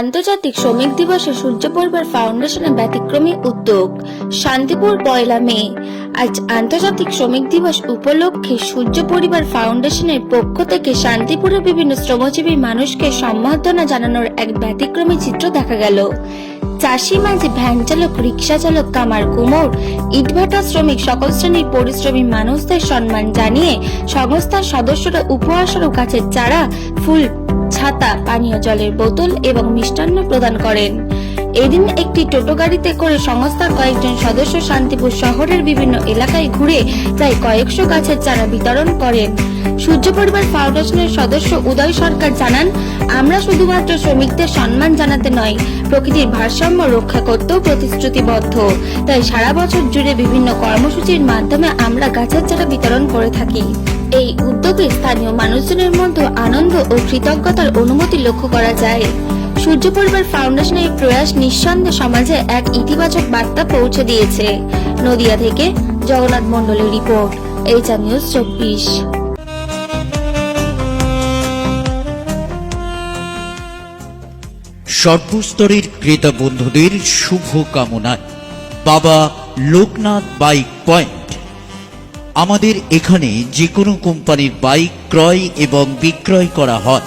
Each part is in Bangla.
আন্তর্জাতিক শ্রমিক দিবসে সূর্য পরিবার ফাউন্ডেশনের ব্যতিক্রমী উদ্যোগ শান্তিপুর পয়লা মে। আজ আন্তর্জাতিক শ্রমিক দিবস উপলক্ষে সূর্য পরিবার ফাউন্ডেশনের পক্ষ থেকে শান্তিপুরের বিভিন্ন শ্রমজীবী মানুষকে সম্বর্ধনা জানানোর এক ব্যতিক্রমী চিত্র দেখা গেল। চাষি মাঝি ভ্যান চালক, রিক্সা চালক, কামার, কুমোর, ইটভাটা শ্রমিক সকল শ্রেণির পরিশ্রমী মানুষদের সম্মান জানিয়ে সংস্থার সদস্যরা উপহার গাছের চারা, ফুল, ছাতা, পানীয় জলের বোতল এবং মিষ্টান্ন প্রদান করেন। এদিন একটি টোটো গাড়িতে করে সংস্থার কয়েকজন সদস্য শান্তিপুর শহরের বিভিন্ন এলাকায় ঘুরে প্রায় কয়েকশো গাছের চারা বিতরণ করেন। সূর্য পরিবার ফাউন্ডেশনের সদস্য উদয় সরকার জানান, আমরা শুধুমাত্র শ্রমিকদের সম্মান জানাতে নয়, প্রকৃতির ভারসাম্য রক্ষা করতেও প্রতিশ্রুতিবদ্ধ। তাই সারা বছর জুড়ে বিভিন্ন কর্মসূচির মাধ্যমে আমরা গাছের চারা বিতরণ করে থাকি। এই উদ্যোগে স্থানীয় মানুষজনের মধ্যে আনন্দ ও কৃতজ্ঞতার অনুমতি লক্ষ্য করা যায়। সূর্য পরিবার ফাউন্ডেশনের এই প্রয়াস নিঃসন্দেহে সমাজে এক ইতিবাচক বার্তা পৌঁছে দিয়েছে। নদিয়া থেকে জগন্নাথ মণ্ডলের রিপোর্ট, এইচআর নিউজ চব্বিশ। সর্বস্তরের ক্রেতা বন্ধুদের শুভ কামনায় বাবা লোকনাথ বাইক পয়েন্ট। আমাদের এখানে যে কোনো কোম্পানির বাইক ক্রয় এবং বিক্রয় করা হয়।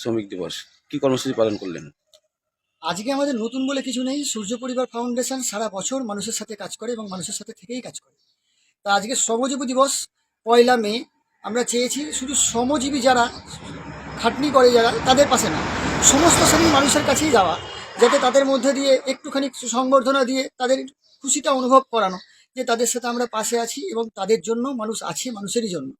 শ্রমিক দিবস। কি কর্মসূচি পালন করলেন? আজকে আমাদের নতুন বলে কিছু নেই। সূর্য পরিবার ফাউন্ডেশন সারা বছর মানুষের সাথে কাজ করে এবং মানুষের সাথে থেকেই কাজ করে। তা আজকে শ্রমজীবী দিবস, পয়লা মে। আমরা চেয়েছি শুধু শ্রমজীবী যারা, খাটনি করে যারা, তাদের পাশে না। সমস্ত শ্রেণির মানুষের কাছেই যাওয়া, যাতে তাদের মধ্যে দিয়ে একটুখানি সংবর্ধনা দিয়ে তাদের খুশিটা অনুভব করানো, যে তাদের সাথে আমরা পাশে আছি এবং তাদের জন্য মানুষ আছে মানুষেরই জন্য।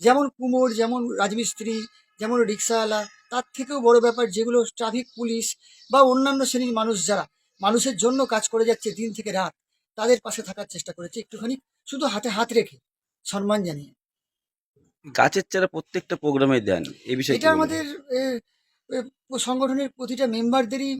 যেমন কুমোর, যেমন রাজমিস্ত্রি, যেমন রিক্সাওয়ালা তার থেকেও বড় ব্যাপার যেগুলো ট্রাফিক পুলিশ বা অন্যান্য শ্রেণির মানুষ যারা মানুষের জন্য কাজ করে যাচ্ছে দিন থেকে রাত তাদের পাশে থাকার চেষ্টা করেছে একটুখানি শুধু হাতে হাত রেখে সম্মান জানিয়ে। গাছের চারা প্রত্যেকটা প্রোগ্রামে দেন এই বিষয়ে এটা আমাদের সংগঠনের প্রতিটা মেম্বারদেরই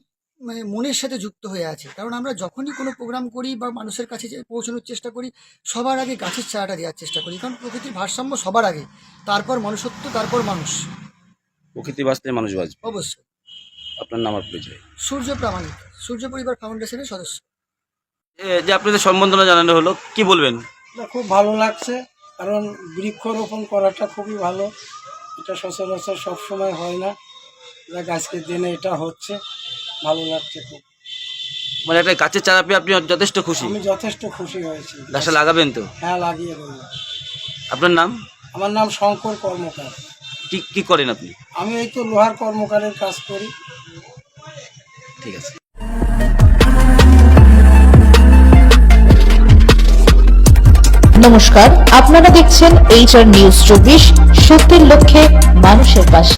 মানে মনের সাথে যুক্ত হয়ে আছে। কারণ আমরা যখনই কোনো প্রোগ্রাম করি বা মানুষের কাছে যে পৌঁছানোর চেষ্টা করি সবার আগে গাছের চারাটা দেওয়ার চেষ্টা করি। কারণ প্রকৃতির ভারসাম্য সবার আগে তারপর মনুষ্যত্ব তারপর মানুষ। প্রকৃতি বাঁচতে মানুষ বাঁচবে। অবশ্যই। আপনার নাম আর পরিচয়? সূর্য প্রামাণিক। সূর্য পরিবার ফাউন্ডেশনের সদস্য। এ, যে আপনাদের সম্বর্ধনা জানানো হলো কি বলবেন? এটা খুব ভালো লাগছে। কারণ বৃক্ষরোপণ করাটা খুবই ভালো। এটা সচরাচর সবসময় হয় না। দেখ আজকের দিনে এটা হচ্ছে। ভালো লাগছে খুব। মানে একটা গাছের চারা পেয়ে আপনি যথেষ্ট খুশি? আমি যথেষ্ট খুশি হয়েছি। গাছটা লাগাবেন তো? হ্যাঁ লাগিয়ে দেবো। আপনার নাম? আমার নাম শঙ্কর কর্মকার। কি কি করেন আপনি? আমি এই তো লোহার কর্মকারের কাজ করি। ঠিক আছে। নমস্কার আপনারা দেখছেন এইচআর নিউজ চব্বিশ সত্যের লক্ষ্যে মানুষের পাশে।